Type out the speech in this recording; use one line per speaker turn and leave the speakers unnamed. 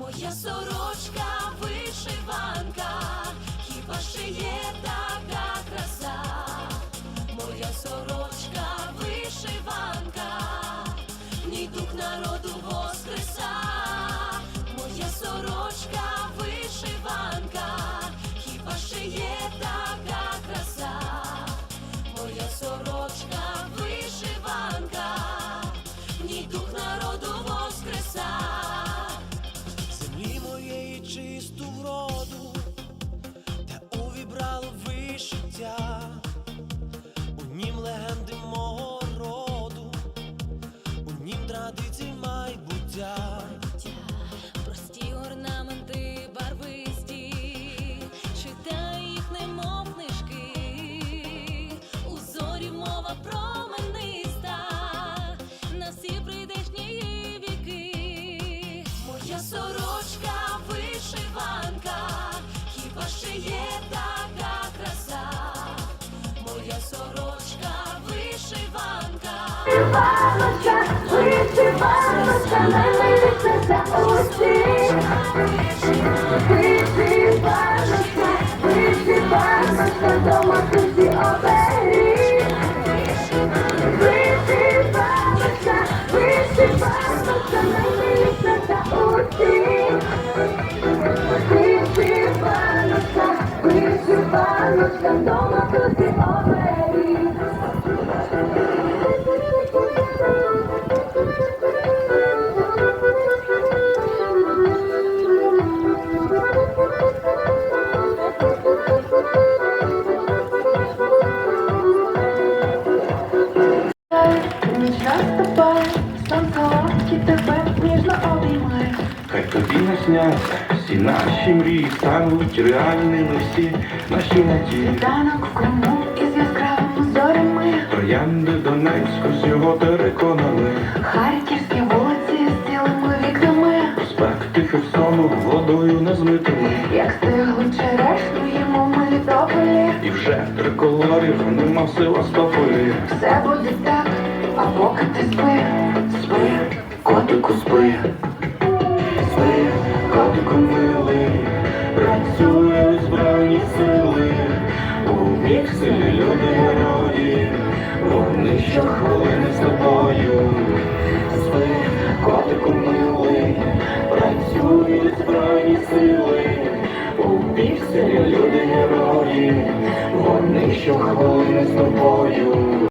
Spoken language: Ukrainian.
Моя сорочка вишиванка, хіба ще сорочка вишиванка.
Вишиваночка, вишиваночка, наймиліша за усіх. Вишиваночка, вишиваночка, дома тобі оберіг. Вишиваночка, вишиваночка, наймиліша за усіх. Вишиваночка, вишиваночка, дома тобі
тобі насняться всі наші мрії стануть реальними всі наші надії.
Світанок в Криму із яскравими зорями.
Троянди Донецьку всього переконали.
Харківські вулиці з цілими вікнами.
Спек Проспекти Херсону водою не змитими.
Як стигли черешню їмо в Мелітополі.
І вже триколорів нема в Севастополі.
Все буде так, а поки ти спи, спи, котику спи.
Спи, котику милий, працюють збройні сили. У силі люди герої, вони щохвилини з тобою. Спи, котику милий, працюють збройні сили. У силі люди герої, вони щохвилини з тобою.